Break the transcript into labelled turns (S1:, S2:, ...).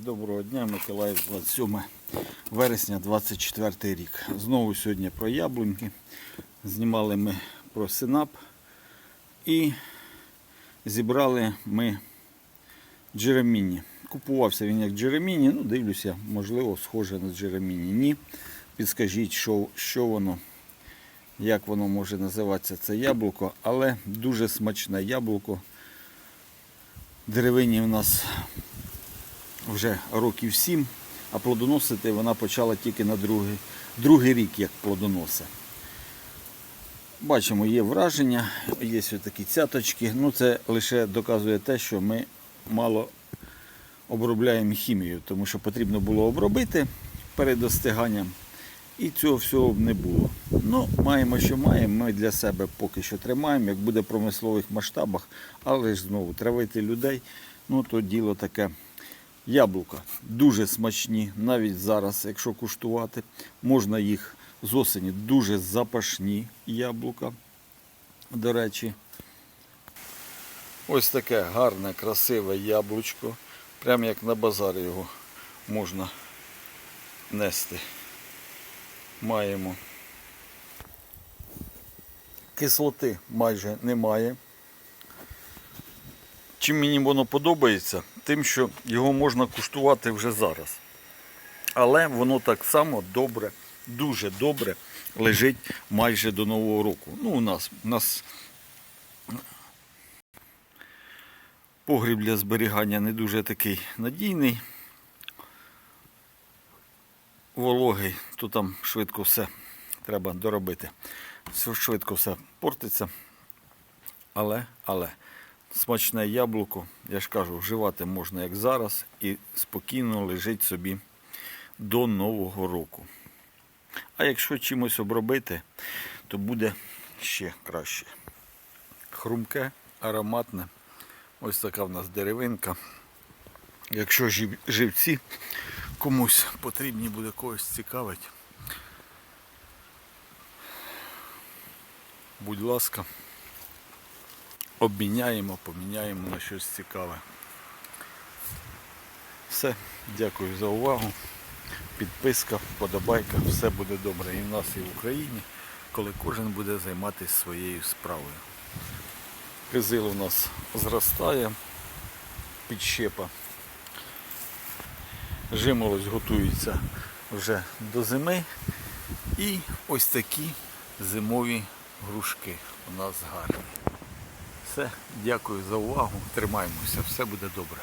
S1: Доброго дня, Миколаїв, 27 вересня 24 рік. Знову сьогодні про яблуньки. Знімали ми про синап і зібрали ми джереміні. Купувався він як джереміні, ну дивлюся, можливо, схоже на джереміні. Ні. Підскажіть, що, що воно, як воно може називатися це яблуко, але дуже смачне яблуко. Деревині в нас вже років сім, а плодоносити вона почала тільки на другий, другий рік, як плодоносить. Бачимо, є враження, є ось такі цяточки. Ну, це лише доказує те, що ми мало обробляємо хімією, тому що потрібно було обробити перед достиганням. І цього всього б не було. Ну, маємо, що маємо. Ми для себе поки що тримаємо, як буде в промислових масштабах, але ж знову травити людей, ну то діло таке. Яблука дуже смачні, навіть зараз, якщо куштувати, можна їх з осені дуже запашні яблука. До речі, ось таке гарне, красиве яблучко. Прямо як на базарі його можна нести. Маємо. Кислоти майже немає. Чим мені воно подобається, тим, що його можна куштувати вже зараз. Але воно так само добре, дуже добре лежить майже до Нового року. Ну, у нас, у нас погріб для зберігання не дуже такий надійний. Вологий, то там швидко все треба доробити. Швидко все портиться. Але, але смачне яблуко, я ж кажу, вживати можна як зараз і спокійно лежить собі до Нового року. А якщо чимось обробити, то буде ще краще. Хрумке, ароматне. Ось така в нас деревинка. Якщо живці комусь потрібні буде когось цікавить, будь ласка, обміняємо, поміняємо на щось цікаве. Все, дякую за увагу. Підписка, вподобайка, все буде добре і в нас, і в Україні, коли кожен буде займатися своєю справою. Кизил у нас зростає, підщепа. Жимолость готується вже до зими. І ось такі зимові грушки у нас гарні. Все, дякую за увагу. Тримаємося, все буде добре.